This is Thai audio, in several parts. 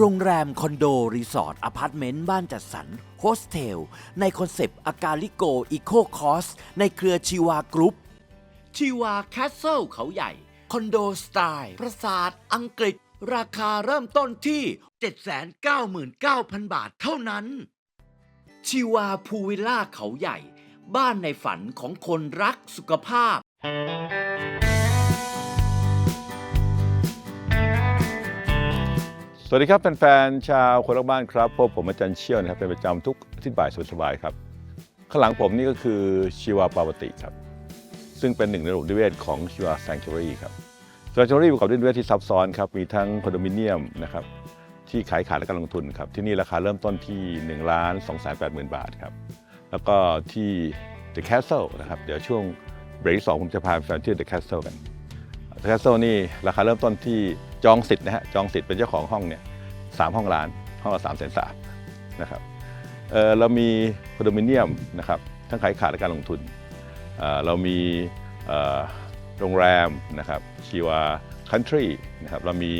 โรงแรม คอนโด รีสอร์ทอพาร์ตเมนต์ บ้านจัดสรรโฮสเทล ในคอนเซปต์อากาลิโกอีโคคอส ในเครือชีวากรุ๊ปชีวาแคสเซิลเขาใหญ่ คอนโดสไตล์ ปราสาทอังกฤษ ราคาเริ่มต้นที่ 799,000 บาทเท่านั้น ชีวาพูวิลล่าเขาใหญ่ บ้านในฝันของคนรักสุขภาพ สวัสดีครับแฟนๆชาวคนรักบ้านครับพบผมอาจารย์เชี่ยวนะครับเป็นประจำทุกอาทิตย์บ่ายสบายๆครับข้างหลังผมนี่ก็คือชีวาปาวติครับ ซึ่งเป็นหนึ่งในระบบนิเวศของชีวาแซงจูรี่ครับแซงจูรี่ประกอบด้วยนิเวศที่ซับซ้อนครับมีทั้งคอนโดมิเนียมนะครับที่ขายขาดและการลงทุนครับที่นี่ราคาเริ่มต้นที่1ล้าน2 8 0 0 0 0บาทครับแล้วก็ที่ The Castle นะครับเดี๋ยวช่วงเบรกสองผมจะพาแฟนที่ The Castle กัน The Castle นี่ราคาเริ่มต้นที่จองสิทธิ์นะฮะจองสิทธิ์เป็นเจ้าของห้องเนี่ยสามห้องล้านห้องละสามแสนสามนะครับเเรามีคอนโดมิเนียมนะครับทั้งขายขาดและการลงทุนเเรามีโรงแรมนะครับชีวาคันทรีนะครับเรามี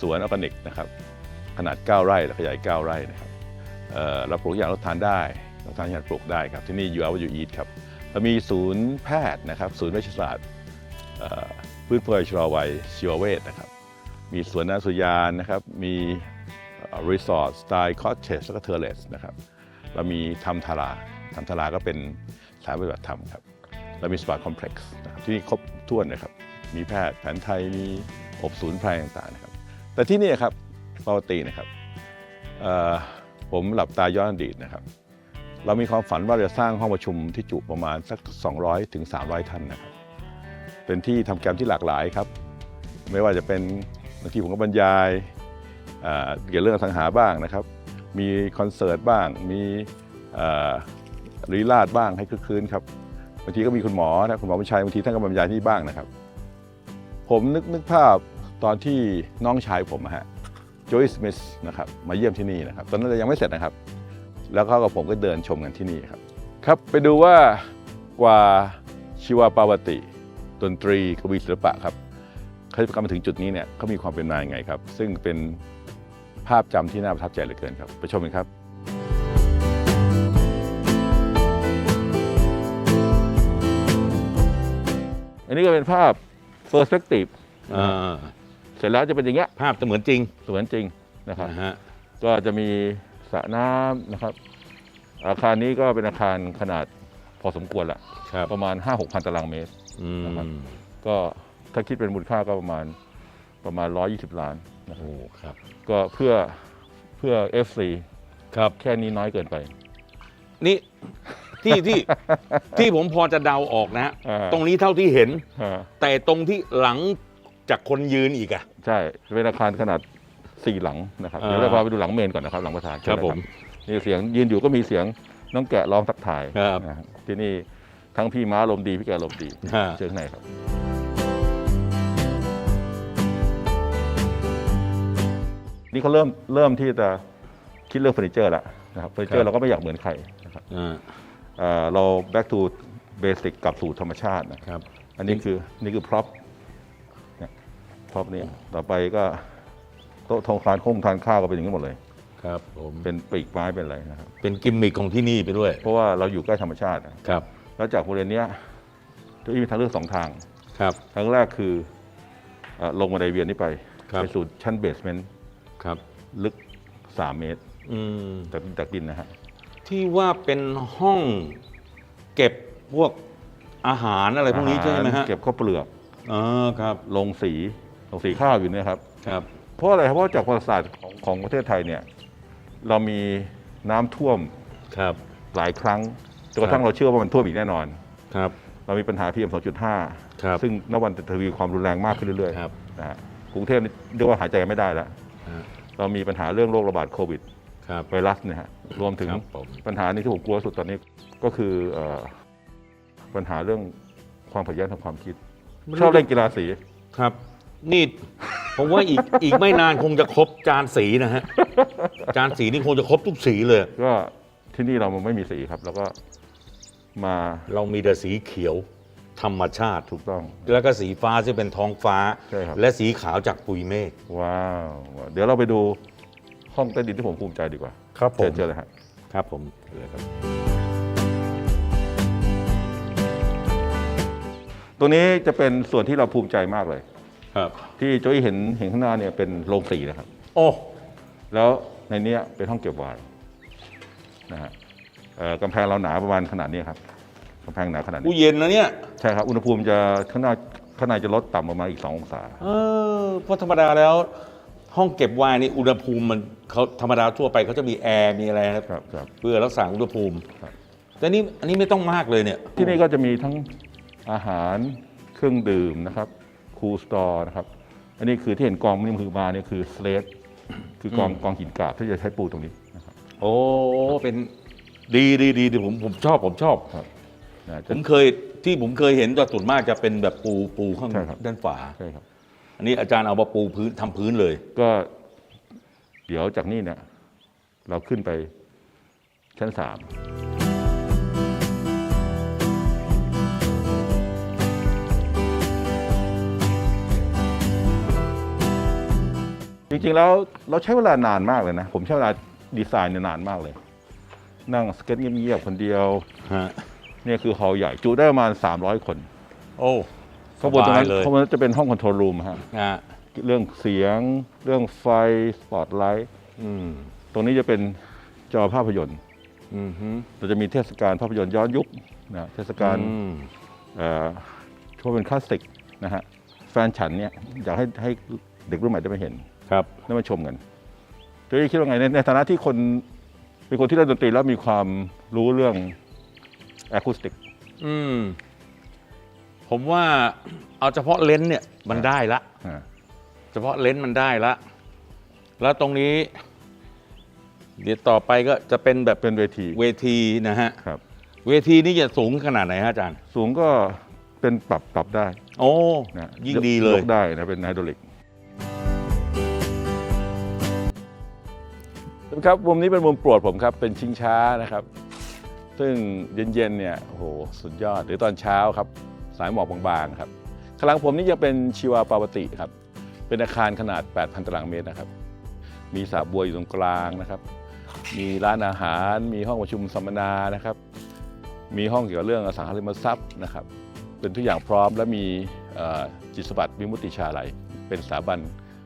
สวนออร์แกนิกนะครับขนาด 9 ไร่และขยาย 9 ไร่นะครับเเราปลูกอย่างเราทานได้เราทานอย่างปลูกได้ครับที่นี่ยูอาร์ยูอีทครับเรามีศูนย์แพทย์นะครับศูนย์เวชศาสตร์ เอ่อพืชพลอยชะลอวัยชีวเวชนะครับ มีสวนน้ำสุยานนะครับ มีรีสอร์ทสไตล์คอ t เ g e แล้วก็เทอร์เลสนะครับ เรามีทำทาราทำทาราก็เป็นสถานปฏิบัติธรรมครับ เรามีสปาคอมเพล็กซ์นะครับที่นี่ครบถ้วนนะครับ มีแพทย์แผนไทย มีอบศูนย์ไพรต่างๆนะครับ แต่ที่นี่ครับปกตินะครับผมหลับตาย้อนอดีตนะครับ เรามีความฝันว่าจะสร้างห้องประชุมที่จุประมาณสัก 200ถึง300 ท่านนะครับ เป็นที่ทำกิจกรรมที่หลากหลายครับ ไม่ว่าจะเป็นบางทีผมก็บรรยายเกี่ยวกับเรื่องอสังหาบ้างนะครับ มีคอนเสิร์ตบ้าง มีรีลาดบ้างให้คึกคืนครับบางทีก็มีคุณหมอนะคุณหมอวิชัยบางทีท่านก็บรรยายที่บ้างนะครับ ผมนึกนึกภาพตอนที่น้องชายผมฮะโจยสมิธนะครับมาเยี่ยมที่นี่นะครับ ตอนนั้นยังไม่เสร็จนะครับ แล้วเขากับผมก็เดินชมกันที่นี่ครับ ครับไปดูว่ากว่าชีวาปาวติ ดนตรีกวีศิลปะครับเขาจะกลับมาถึงจุดนี้เนี่ยเขามีความเป็นมาอย่างไงครับ ซึ่งเป็นภาพจำที่น่าประทับใจเหลือเกินครับ ไปชมกันครับอันนี้ก็เป็นภาพ perspective อ่าเสร็จแล้วจะเป็นอย่างเงี้ยภาพเสมือนจริงสวนจริงนะครับนะฮะก็จะมีสระน้ำนะครับ อาคารนี้ก็เป็นอาคารขนาดพอสมควรละครับประมาณ 5 6พันตารางเมตรอื นะครับมก็ถ้าคิดเป็นมูลค่าก็ประมาณประมาณ 120 ล้านนะครัโอ้บครับ ก็เพื่อเพื่อ FC ครับ แค่นี้น้อยเกินไป นี่ ที่ที่ ที่ผมพอจะเดาออกนะฮะอ่า ตรงนี้เท่าที่เห็น อ่าแต่ตรงที่หลังจากคนยืนอีกอะ ใช่เป็นอาคารขนาด4หลังนะครับอ่าเดี๋ยวเราพาไปดูหลังเมนก่อนนะครับ หลังประธานครับเชิญนะผมนี่เสียงยืนอยู่ก็มีเสียงน้องแกะร้องทักทายครับ นะฮะที่นี่ ทั้งพี่ม้าลมณ์ดีพี่แกลมณ์ดีฮะเชิญข้างในครับ นี่เขาเริ่มเริ่มที่จะคิดเรื่องเฟอร์นิเจอร์แล้วนะครับเฟอร์นิเจอร์เราก็ไม่อยากเหมือนใครนะครับอ่าเอ่อเรา back to basic กลับสู่ธรรมชาตินะครับ อันนี้คือนี่คือ prop เนี่ย prop นี่ต่อไปก็โต๊ะทองทานข้งทานข้าวก็เป็นอย่างนี้หมดเลย ครับผมเป็นปีกไม้เป็นอะไรนะครับ เป็นกิมมิคของที่นี่ไปด้วยเพราะว่าเราอยู่ใกล้ธรรมชาตินะ ครับ แล้วจากบริเวณเนี้ยจะมีทางเลือกสองทาง ครับ ทางแรกคือเอ่อลงบันไดเวียนนี้ไปครับ ไปสู่ชั้นเบสเมนต์ครับ ลึก 3 เมตรอืม จากจากดินนะฮะที่ว่าเป็นห้องเก็บพวกอาหารอะไรพวกนี้ใช่ไหมฮะเก็บข้าวเปลือกอ๋อครับ ลงสีลงสีข้าวอยู่เนี่ยครับ ครับ เพราะอะไรครับเพราะจากประวัติศาสตร์ของของประเทศไทยเนี่ยเรามีน้ำท่วมครับ หลายครั้ง จนกระทั่งเราเชื่อว่ามันท่วมอีกแน่นอน ครับ เรามีปัญหา PM 2.5ครับซึ่งนวันทวีความรุนแรงมากขึ้นเรื่อยครับ ๆนะฮะกรุงเทพนี่เรียกว่าหายใจไม่ได้แล้ว ฮะเรามีปัญหาเรื่องโรคระบาดโควิดครับ ไวรัสเนี่ยฮะรวมถึงครับผม ปัญหานี้ที่ผมกลัวสุดตอนนี้ก็คือเอ่อปัญหาเรื่องความขัดแย้งทางความคิด ชอบเล่นกีฬาสี ครับ นี่ ผมว่าอีกอีกไม่นานคงจะครบจานสีนะฮะ จานสีนี่คงจะครบทุกสีเลย ก็ที่นี่เราไม่มีสีครับ แล้วก็ มาเรามีแต่สีเขียวธรรมชาติถูกต้อง แล้วก็สีฟ้าที่เป็นท้องฟ้า ใช่ครับ และสีขาวจากปุยเมฆว้าวเดี๋ยวเราไปดูห้องใต้ดินที่ผมภูมิใจดีกว่าครับผมเชิญเจอเลยฮะครับผมเลยครับ ตรงนี้จะเป็นส่วนที่เราภูมิใจมากเลย ครับที่โจ้ยเห็นเห็นข้างหน้าเนี่ยเป็นโรงสีนะครับ โอ้ แล้วในเนี้ยเป็นห้องเก็บไวน์นะฮะเอ่อ กำแพงเราหนาประมาณขนาดนี้ครับกำแพงหนาขนาดผู้นี้เย็นนะเนี่ยใช่ครับอุณหภูมิจะข้างหน้าข้างในจะลดต่ำประมาณอีก 2 องศา เออเพราะธรรมดาแล้วห้องเก็บไวน์นี่อุณหภูมิมันเขาธรรมดาทั่วไปเขาจะมีแอร์มีอะไรนะครับครับ เพื่อรักษาอุณหภูมิครับ แต่นี่อันนี้ไม่ต้องมากเลยเนี่ยที่นี่ก็จะมีทั้งอาหารเครื่องดื่มนะครับคูลสตอร์นะครับ อันนี้คือที่เห็นกองนี่คือมาเนี่ยคือสเลดคือกองอืมกองหินกราบที่จะใช้ปูตรงนี้นะครับ โอ้เป็น ดีดีดีดีผมผมชอบผมชอบนะผจะ มเคยที่ผมเคยเห็นจะส่วนมากจะเป็นแบบปูปูข้างใช่ครับ ด้านฝา ใช่ครับ อันนี้อาจารย์เอามาปูพื้นทำพื้นเลย ก็เดี๋ยวจากนี่เนี่ยเราขึ้นไปชั้นสามจริงๆแล้วเราใช้เวลานานมากเลยนะ ผมใช้เวลาดีไซน์เนี่ยนานมากเลย นั่งสเก็ตเงียบๆคนเดียวฮะเนี่ยคือฮอลล์ใหญ่จุได้ประมาณ 300 คนโอ้ข้างบนตรงนั้นสบายเลยข้างบนนั้นจะเป็นห้องคอนโทรลรูมฮะฮะเรื่องเสียง เรื่องไฟสปอตไลท์อืมตรงนี้จะเป็นจอภาพยนตร์ อืมฮึเราจะมีเทศกาลภาพยนตร์ย้อนยุคนะเทศกาลอืมเอ่อช่วงเป็นคลาสสิกนะฮะแฟนฉันเนี่ยอยากให้ให้เด็กรุ่นใหม่ได้มาเห็นครับ ได้มาชมกันโดยคิดว่าไงในในฐานะที่คน เป็นคนที่เล่นดนตรีแล้วมีความรู้เรื่องอะคูสติก อืม ผมว่าเอาเฉพาะเลนส์เนี่ยมันได้ละเฉพาะเลนส์มันได้ละ แล้วตรงนี้ เดี๋ยวต่อไปก็จะเป็นแบบเป็นเวทีเวทีนะฮะ ครับ เวทีนี้จะสูงขนาดไหนฮะอาจารย์ สูงก็เป็นปรับปรับได้โอ้ นะยิ่งดีเลย กได้นะเป็นไฮดรอลิก ครับมุมนี้เป็นมุมโปรดผมครับ เป็นชิงช้านะครับ ซึ่งเย็นๆเนี่ยโอ้โหสุดยอด หรือตอนเช้าครับ สายหมอกบางๆครับข้างหลังผมนี่จะเป็นชีวาปาวติครับ เป็นอาคารขนาด 8,000 ตารางเมตรนะครับ มีสระบัวอยู่ตรงกลางนะครับ มีร้านอาหาร มีห้องประชุมสัมมนานะครับ มีห้องเกี่ยวกับเรื่องอสังหาริมทรัพย์นะครับ เป็นทุกอย่างพร้อมและมีจิตสบัติวิมุติชาลัยเป็นสถาบัน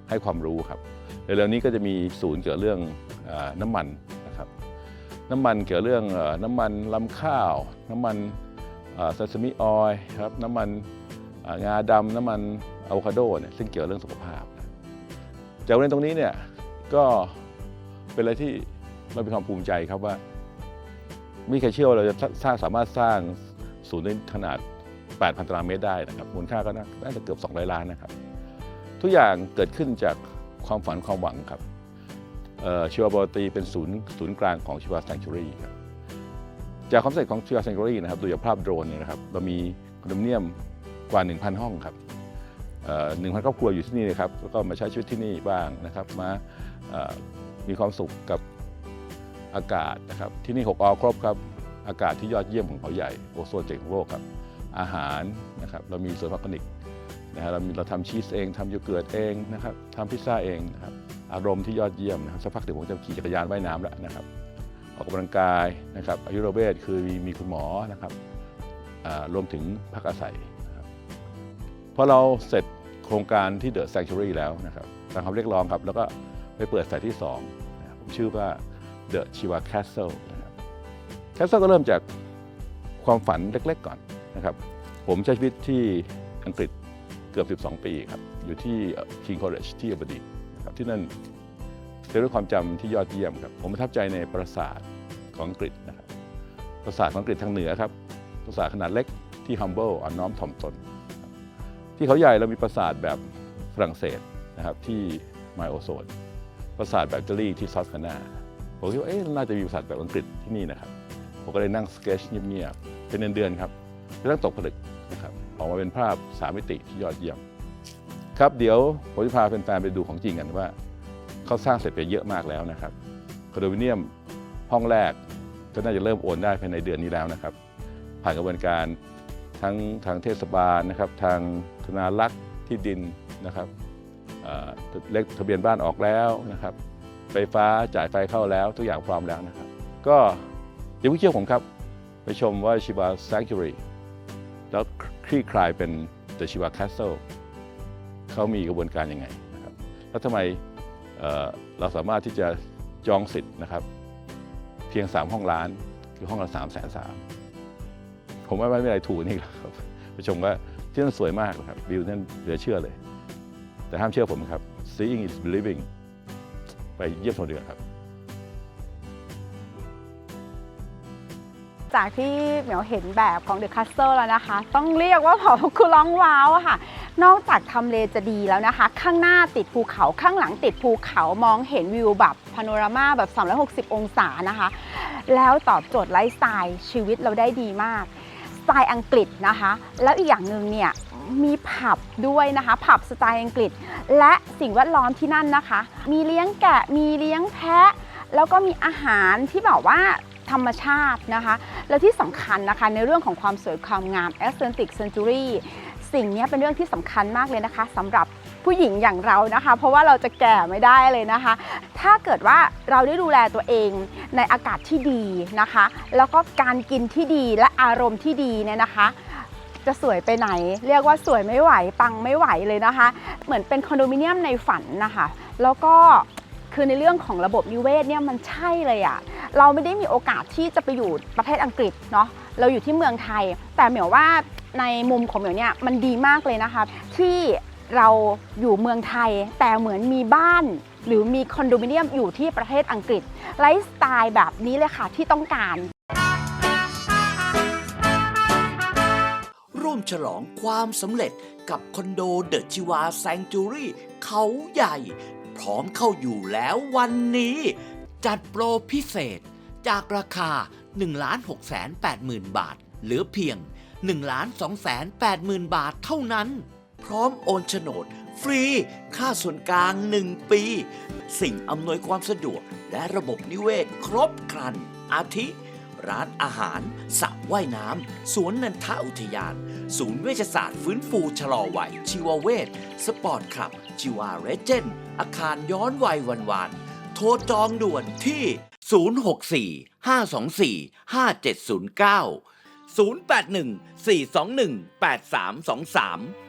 ให้ความรู้ครับเร็วๆนี้ก็จะมีศูนย์เกี่ยวกับเรื่อง น้ำมันนะครับน้ำมันเกี่ยวกับเรื่องน้ำมันลำข้าว น้ำมันซาซิมิออยครับน้ำมันงาดำน้ำมันอะโวคาโดเนี่ยซึ่งเกี่ยวกับเรื่องสุขภาพ จากประเด็นตรงนี้เนี่ยก็เป็นอะไรที่เรามีความภูมิใจครับว่าไม่มีใครเชื่อว่าเราจะสร้างสามารถสร้างศูนย์ในขนาด 8,000 ตารางเมตรได้นะครับมูลค่าก็น่าจะเกือบ 200 ล้านนะครับ ทุกอย่างเกิดขึ้นจากความฝันความหวังครับ ชีวบตีเป็นศูนย์ศูนย์กลางของชีวาแซงชูรีครับจากความสำเร็จของชีวาแซงชูรีนะครับดูจากภาพโดรนเนี่ยนะครับเรามีคอนโดมิเนียมกว่า 1,000 ห้องครับหนึ่งพันครอบครัวอยู่ที่นี่นะครับแล้วก็มาใช้ชีวิตที่นี่บ้างนะครับมามีความสุขกับอากาศนะครับที่นี่6อครบครับอากาศที่ยอดเยี่ยมของเขาใหญ่โอโซนเจ๋งของโลกครับอาหารนะครับเรามีสวนออร์แกนิก นะฮะเราเราทำชีสเองทำโยเกิร์ตเองนะครับทำพิซซ่าเองนะครับอารมณ์ที่ยอดเยี่ยมนะครับสักพักเดี๋ยวผมจะขี่จักรยานว่ายน้ำแล้วนะครับออกกำลังกายนะครับอายุรเวทคือมีมีคุณหมอนะครับรวมถึงพักอาศัยพอเราเสร็จโครงการที่เดอะแซงชูรี่แล้วนะครับตามคำเรียกร้องครับ แล้วก็ไปเปิดสายที่2ผมชื่อว่า The Chiva Castle นะครับ Castle ก็เริ่มจากความฝันเล็กๆก่อนนะครับ ผมใช้ชีวิตที่อังกฤษ เกือบ 12 ปีครับ อยู่ที่ King College ที่อบดีครับที่นั่นเต็มด้วยความจำที่ยอดเยี่ยมครับ ผมประทับใจในปราสาทของอังกฤษนะครับปราสาทของอังกฤษทางเหนือครับปราสาทขนาดเล็กที่ humble อ่อนน้อมถ่อมตน ที่เขาใหญ่เรามีปราสาทแบบฝรั่งเศสนะครับที่ไมโอโซนปราสาทแบบอิตาลีที่ซอสคานาผมคิดว่าเอ๊ะน่าจะมีบริษัทแบบอังกฤษที่นี่นะครับผมก็เลยนั่งสเกจเงียบๆเป็นเดือนๆครับแล้วต้งตกผลึกนะครับ ออกมาเป็นภาพสามมิติที่ยอดเยี่ยม ครับเดี๋ยวผมจะพาแฟนๆไปดูของจริงกันว่าเขาสร้างเสร็จไปเยอะมากแล้วนะครับคอนโดมิเนียมห้องแรกก็น่าจะเริ่มโอนได้ภายในเดือนนี้แล้วนะครับ ผ่านกระบวนการทั้งทางเทศบาลนะครับ ทางธนารักษ์ที่ดินนะครับเอ่อเลขทะเบียนบ้านออกแล้วนะครับ ไฟฟ้าจ่ายไฟเข้าแล้วทุกอย่างพร้อมแล้วนะครับ ก็เดี๋ยวพี่เชื่อผมครับ ไปชมว่าชิบา Sanctuary แล้ว คลี่คลายเป็น The Shiba Castle เขามีกระบวนการยังไงนะครับแล้วทำไมเเราสามารถที่จะจองสิทธิ์นะครับ เพียง 3 ห้องล้านคือห้องละ3 3 0 0 0ผมว่าไม่ไรถูกนี่หรอกครับไปชมว่าที่นั่นสวยมากนะครับวิวนั่นเหลือเชื่อเลย แต่ห้ามเชื่อผมครับ seeing is believing ไปเยี่ยมชมดีกว่าครับ จากที่เหมียวเห็นแบบของ The Castle แล้วนะคะ ต้องเรียกว่าเผาคือร้องว้าวค่ะ นอกจากทำเลจะดีแล้วนะคะ ข้างหน้าติดภูเขาข้างหลังติดภูเขามองเห็นวิวแบบพาโนรามาแบบ 360 องศานะคะ แล้วตอบโจทย์ไลฟ์สไตล์ชีวิตเราได้ดีมากสไตล์อังกฤษนะคะ แล้วอีกอย่างหนึ่งเนี่ยมีผับด้วยนะคะ ผับสไตล์อังกฤษ และสิ่งแวดล้อมที่นั่นนะคะ มีเลี้ยงแกะมีเลี้ยงแพะ แล้วก็มีอาหารที่แบบว่า ธรรมชาตินะคะ แล้วที่สำคัญนะคะในเรื่องของความสวยความงาม Aesthetic Century สิ่งนี้เป็นเรื่องที่สำคัญมากเลยนะคะสำหรับผู้หญิงอย่างเรานะคะ เพราะว่าเราจะแก่ไม่ได้เลยนะคะ ถ้าเกิดว่าเราได้ดูแลตัวเองในอากาศที่ดีนะคะ แล้วก็การกินที่ดีและอารมณ์ที่ดีเนี่ยนะคะจะสวยไปไหน เรียกว่าสวยไม่ไหวปังไม่ไหวเลยนะคะ เหมือนเป็นคอนโดมิเนียมในฝันนะคะ แล้วก็ คือในเรื่องของระบบนิเวศเนี่ยมันใช่เลยอะเราไม่ได้มีโอกาสที่จะไปอยู่ประเทศอังกฤษเนาะเราอยู่ที่เมืองไทย แต่เหมียวว่าในมุมของเหมียวเนี่ยมันดีมากเลยนะคะ ที่เราอยู่เมืองไทย แต่เหมือนมีบ้านหรือมีคอนโดมิเนียมอยู่ที่ประเทศอังกฤษไลฟ์สไตล์แบบนี้เลยค่ะที่ต้องการ ร่วมฉลองความสำเร็จกับคอนโดเดอะชิวาแซงจูรี่เขาใหญ่ พร้อมเข้าอยู่แล้ววันนี้ จัดโปรพิเศษจากราคา 1 6 8 0 0 0 0 บาท เหลือเพียง 1 2 8 0 0 0 0 บาทเท่านั้น พร้อมโอนโฉนด ฟรี ค่าส่วนกลาง 1 ปี สิ่งอำนวยความสะดวกและระบบนิเวศครบครัน อาทิ ร้านอาหารสระว่ายน้ำ สวนนันทอุทยาน ศูนย์เวชศาสตร์ฟื้นฟูชะลอวัยชีวเวชสปอร์ตคลับ ชีวาเรเจน อาคารย้อนวัยวันวาน โทรจองด่วนที่ 064 524 5709 081 421 8323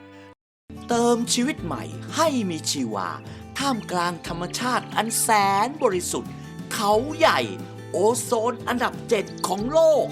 เติมชีวิตใหม่ให้มีชีวา ท่ามกลางธรรมชาติอันแสนบริสุทธิ์ เขาใหญ่ โอโซนอันดับ 7 ของโลก